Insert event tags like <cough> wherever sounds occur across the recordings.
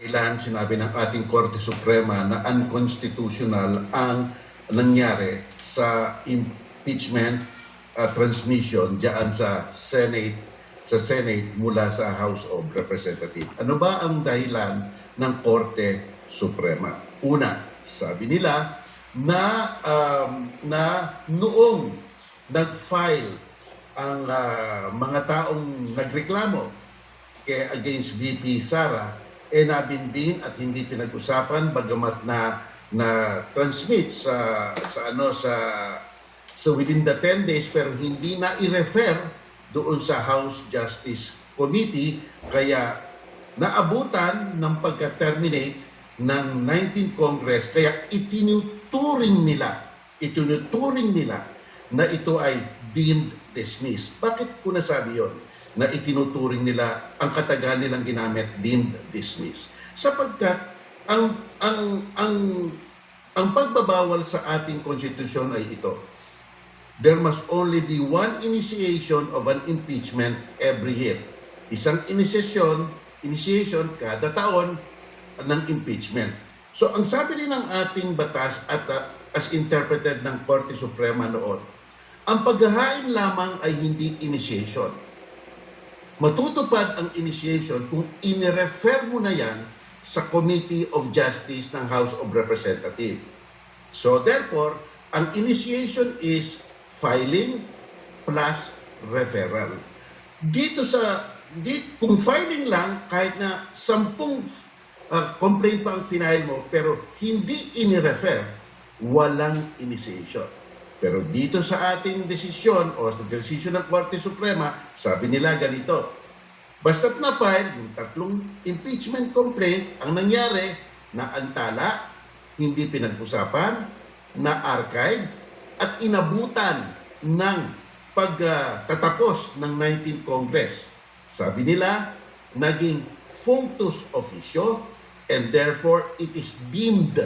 Ilan sinabi ng ating Korte Suprema na unconstitutional ang nangyari sa impeachment uh, transmission diyan sa Senate sa Senate mula sa House of Representatives. Ano ba ang dahilan ng Korte Suprema? Una, sabi nila na um, na noong nag-file ang ah, mga taong nagreklamo against VP Sara eh nabimbing at hindi pinag-usapan bagamat na na transmit sa sa ano sa sa within the 10 days pero hindi na i-refer doon sa House Justice Committee kaya naabutan ng pagka-terminate ng 19th Congress kaya itinuturing nila itinuturing nila na ito ay deemed dismissed. Bakit ko nasabi yon? Na itinuturing nila ang katagan nilang ginamit deemed dismissed. Sapagkat ang ang ang ang pagbabawal sa ating konstitusyon ay ito. There must only be one initiation of an impeachment every year. Isang initiation, initiation kada taon ng impeachment. So ang sabi rin ng ating batas at uh, as interpreted ng Korte Suprema noon, ang paghahain lamang ay hindi initiation. Matutupad ang initiation kung inirefer mo na yan sa Committee of Justice ng House of Representatives. So therefore, ang initiation is filing plus referral. Dito sa di, kung filing lang kahit na sampung uh, complaint pa ang final mo pero hindi inirefer, walang initiation. Pero dito sa ating desisyon o sa desisyon ng Korte Suprema, sabi nila ganito, basta't na-file yung tatlong impeachment complaint, ang nangyari na antala, hindi pinag-usapan, na archive, at inabutan ng pagtatapos ng 19th Congress. Sabi nila, naging functus officio and therefore it is deemed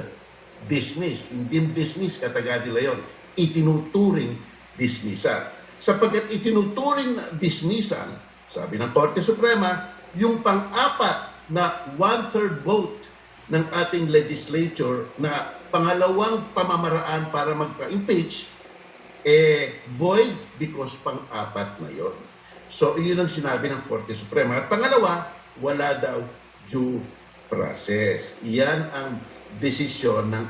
dismissed. Yung deemed dismissed, kataga nila yun. Itinuturing dismissal. Sapagkat itinuturing na dismissal, sabi ng Korte Suprema, yung pang-apat na one-third vote ng ating legislature na pangalawang pamamaraan para magpa-impeach, eh, void because pang-apat na yon. So, iyon ang sinabi ng Korte Suprema. At pangalawa, wala daw due process. Iyan ang desisyon ng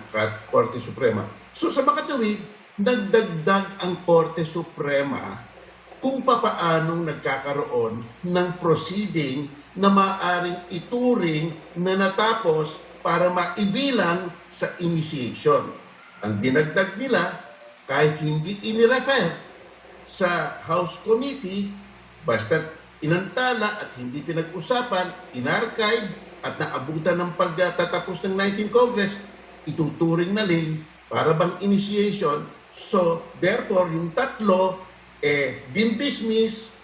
Korte Suprema. So, sa makatuwid, nagdagdag ang Korte Suprema kung papaanong nagkakaroon ng proceeding na maaring ituring na natapos para maibilang sa initiation. Ang dinagdag nila, kahit hindi inirefer sa House Committee, basta inantala at hindi pinag-usapan, inarchive at naabutan ng pagtatapos ng 19th Congress, ituturing na rin para bang initiation. So, therefore, yung tatlo, eh, deemed dismissed,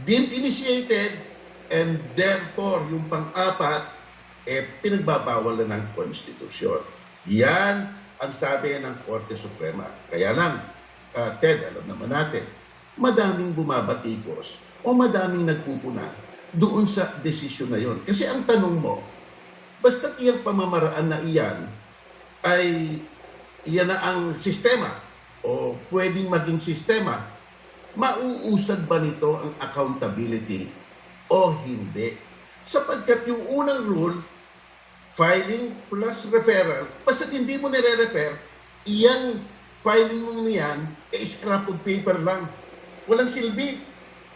deemed initiated, and therefore, yung pang-apat, eh, pinagbabawal na ng konstitusyon. Yan ang sabi ng Korte Suprema. Kaya lang, ah, Ted, alam naman natin, madaming bumabatikos o madaming nagpupuna doon sa desisyon na yon. Kasi ang tanong mo, basta iyang pamamaraan na iyan ay iyan na ang sistema o pwedeng maging sistema, mauusad ba nito ang accountability o hindi? Sapagkat yung unang rule, filing plus referral, basta hindi mo nire-refer, iyang filing mo niyan, eh, scrap of paper lang. Walang silbi.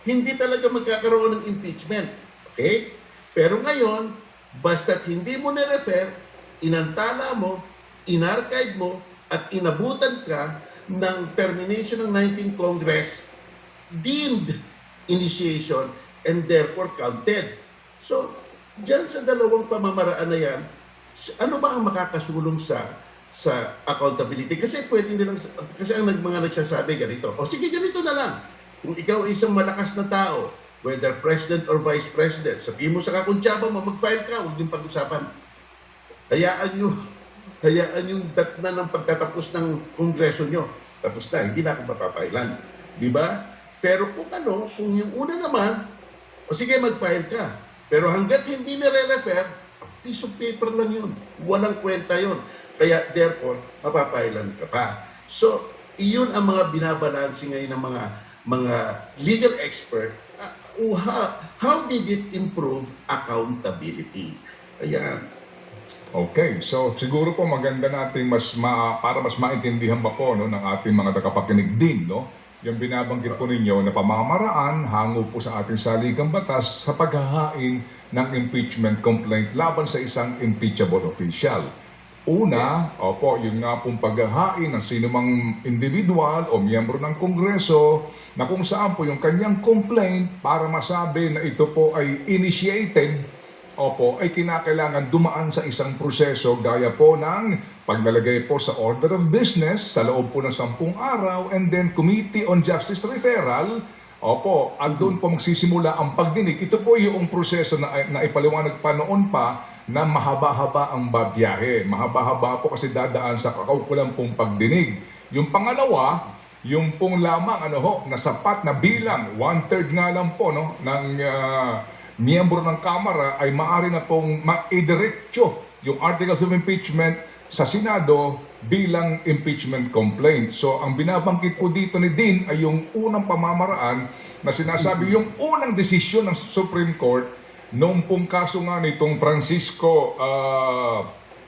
Hindi talaga magkakaroon ng impeachment. Okay? Pero ngayon, basta't hindi mo nire-refer, inantala mo, inarchive mo, at inabutan ka ng termination ng 19th Congress, deemed initiation and therefore counted. So, dyan sa dalawang pamamaraan na yan, ano ba ang makakasulong sa sa accountability? Kasi pwede nilang, kasi ang mga nagsasabi ganito, o sige ganito na lang, kung ikaw ay isang malakas na tao, whether president or vice president, sabihin mo sa kakuntsaba mo, mag-file ka, huwag yung pag-usapan. Hayaan nyo, hayaan yung datna ng pagtatapos ng kongreso nyo. Tapos na, hindi na ako mapapailan. Di ba? Pero kung ano, kung yung una naman, o sige mag-file ka. Pero hanggat hindi nire-refer, piece of paper lang yun. Walang kwenta yun. Kaya therefore, mapapailan ka pa. So, iyon ang mga binabalansi ngayon ng mga mga legal expert. Uh, how, how did it improve accountability? Ayan. Okay, so siguro po maganda nating mas ma, para mas maintindihan ba po no, ng ating mga tagapakinig din, no? Yung binabanggit po ninyo na pamamaraan hango po sa ating saligang batas sa paghahain ng impeachment complaint laban sa isang impeachable official. Una, opo, yung nga pong paghahain ng sino mang individual o miyembro ng Kongreso na kung saan po yung kanyang complaint para masabi na ito po ay initiated Opo, ay kinakailangan dumaan sa isang proseso gaya po ng paglalagay po sa order of business sa loob po ng sampung araw and then Committee on Justice Referral. Opo, andun po magsisimula ang pagdinig. Ito po yung proseso na, na ipaliwanag pa noon pa na mahaba-haba ang babiyahe. Mahaba-haba po kasi dadaan sa kakaukulan pong pagdinig. Yung pangalawa, yung pong lamang ano ho, na sapat na bilang, one-third nga lang po no, ng ah, miyembro ng Kamara ay maaari na pong maidiretso yung articles of impeachment sa Senado bilang impeachment complaint. So ang binabanggit po dito ni Dean ay yung unang pamamaraan na sinasabi yung unang desisyon ng Supreme Court noong pong kaso nga nitong Francisco ah,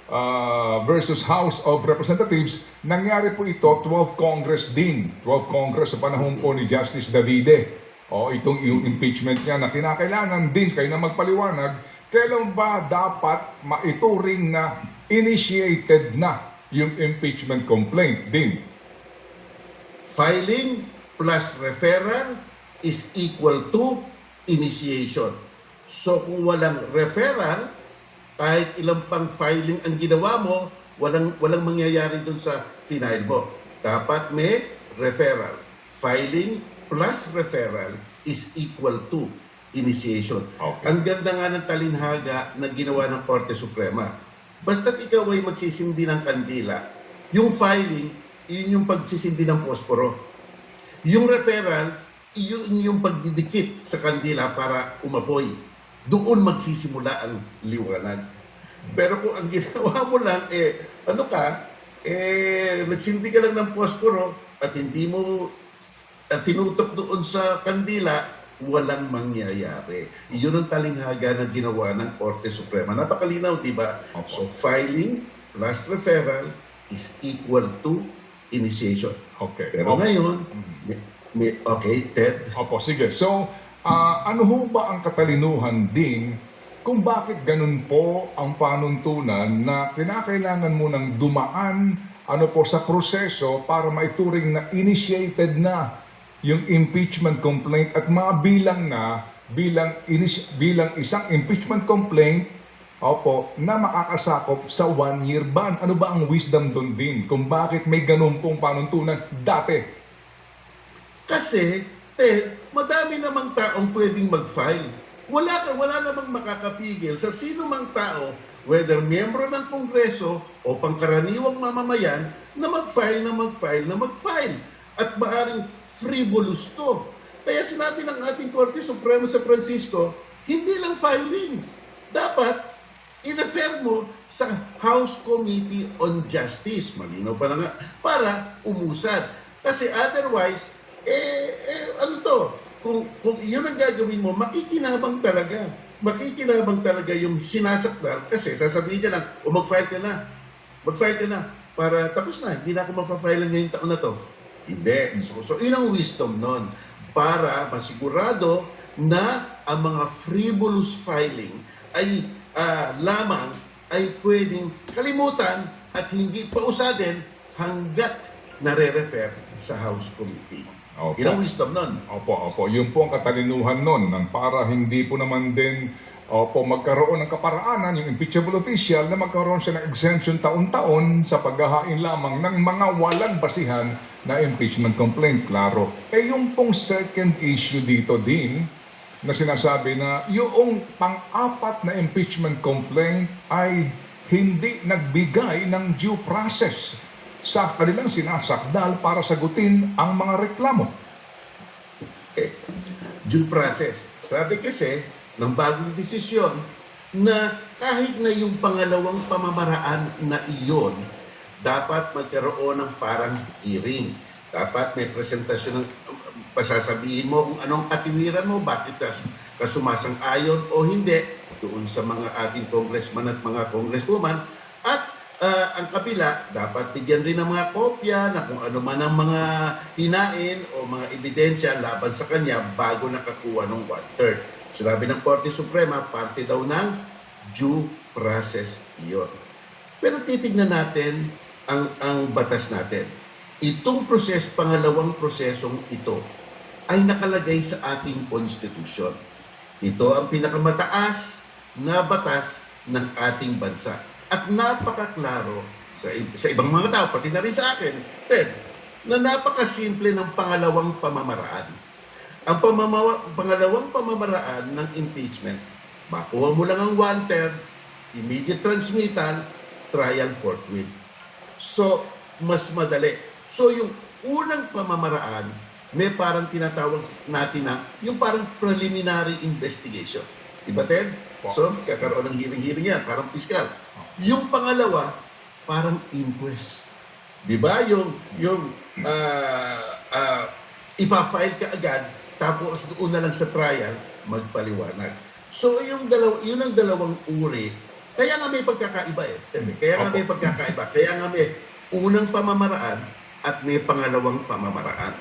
ah, versus House of Representatives, nangyari po ito 12 Congress din. 12 Congress sa panahon po ni Justice Davide. O itong yung impeachment niya na kinakailangan din kayo na magpaliwanag, kailan ba dapat maituring na initiated na yung impeachment complaint din? Filing plus referral is equal to initiation. So kung walang referral, kahit ilang pang filing ang ginawa mo, walang walang mangyayari dun sa final mo. Dapat may referral. Filing plus referral is equal to initiation. Okay. Ang ganda nga ng talinhaga na ginawa ng Korte Suprema. Basta't ikaw ay magsisindi ng kandila, yung filing, yun yung pagsisindi ng posporo. Yung referral, yun yung pagdidikit sa kandila para umapoy. Doon magsisimula ang liwanag. Pero kung ang <laughs> ginawa mo lang, eh, ano ka, eh, nagsindi ka lang ng posporo at hindi mo at tinutok doon sa kandila, walang mangyayari. Yun ang talinghaga na ginawa ng Korte Suprema. Napakalinaw, di ba? Opo. So, filing plus referral is equal to initiation. Okay. Pero Okay. ngayon, may, may, okay, Ted, Opo, sige. So, ah, ano ho ba ang katalinuhan din kung bakit ganun po ang panuntunan na kinakailangan mo ng dumaan ano po sa proseso para maituring na initiated na yung impeachment complaint at mabilang na bilang inis- bilang isang impeachment complaint Opo, na makakasakop sa one-year ban. Ano ba ang wisdom doon din? Kung bakit may ganun pong panuntunan dati? Kasi, Ted, madami namang taong pwedeng mag-file. Wala ka, wala namang makakapigil sa sino mang tao, whether miyembro ng Kongreso o pangkaraniwang mamamayan, na mag-file na mag-file na mag-file. At maaring frivolous to. Kaya sinabi ng ating Korte Supremo sa Francisco, hindi lang filing. Dapat i-refer mo sa House Committee on Justice. Malinaw pa na nga. Para umusad. Kasi otherwise, eh, eh ano to? Kung, kung yun ang gagawin mo, makikinabang talaga. Makikinabang talaga yung sinasakdal kasi sasabihin niya lang, o mag-file ka na. Mag-file ka na. Para tapos na, hindi na ako mag-file ngayong taon na to. Hindi. So, so yun ang wisdom nun. Para masigurado na ang mga frivolous filing ay ah, lamang ay pwedeng kalimutan at hindi pausadin hanggat nare-refer sa House Committee. Opo. Yun ang wisdom nun. Opo, opo. Yun po ang katalinuhan nun para hindi po naman din opo, magkaroon ng kaparaanan yung impeachable official na magkaroon siya ng exemption taon-taon sa paghahain lamang ng mga walang basihan na impeachment complaint. Klaro. Eh yung pong second issue dito din na sinasabi na yung pang-apat na impeachment complaint ay hindi nagbigay ng due process sa kanilang sinasakdal para sagutin ang mga reklamo. eh, due process. Sabi kasi ng bagong desisyon na kahit na yung pangalawang pamamaraan na iyon, dapat magkaroon ng parang hearing. Dapat may presentasyon ng pasasabihin mo kung anong katiwiran mo, bakit ka, sumasang-ayon o hindi doon sa mga ating congressman at mga congresswoman. At ah, ang kabila, dapat bigyan rin ng mga kopya na kung ano man ang mga hinain o mga ebidensya laban sa kanya bago nakakuha ng one-third. Sinabi ng Korte Suprema, parte daw ng due process yon. Pero titignan natin ang, ang batas natin. Itong proses, pangalawang prosesong ito, ay nakalagay sa ating konstitusyon. Ito ang pinakamataas na batas ng ating bansa. At napakaklaro sa, sa ibang mga tao, pati na rin sa akin, Ted, na napakasimple ng pangalawang pamamaraan. Ang pamamawa, pangalawang pamamaraan ng impeachment, makuha mo lang ang one-third, immediate transmittal, trial forthwith. So, mas madali. So, yung unang pamamaraan, may parang tinatawag natin na yung parang preliminary investigation. Diba, Ted? So, kakaroon ng hearing-hearing yan, parang piskal. Yung pangalawa, parang inquest. Di ba? Yung, yung, ah, ah, ifa-file ka agad, tapos doon na lang sa trial, magpaliwanag. So, yung dalaw, yun ang dalawang uri. Kaya nga may pagkakaiba eh. Kaya nga may pagkakaiba. Kaya nga may unang pamamaraan at may pangalawang pamamaraan.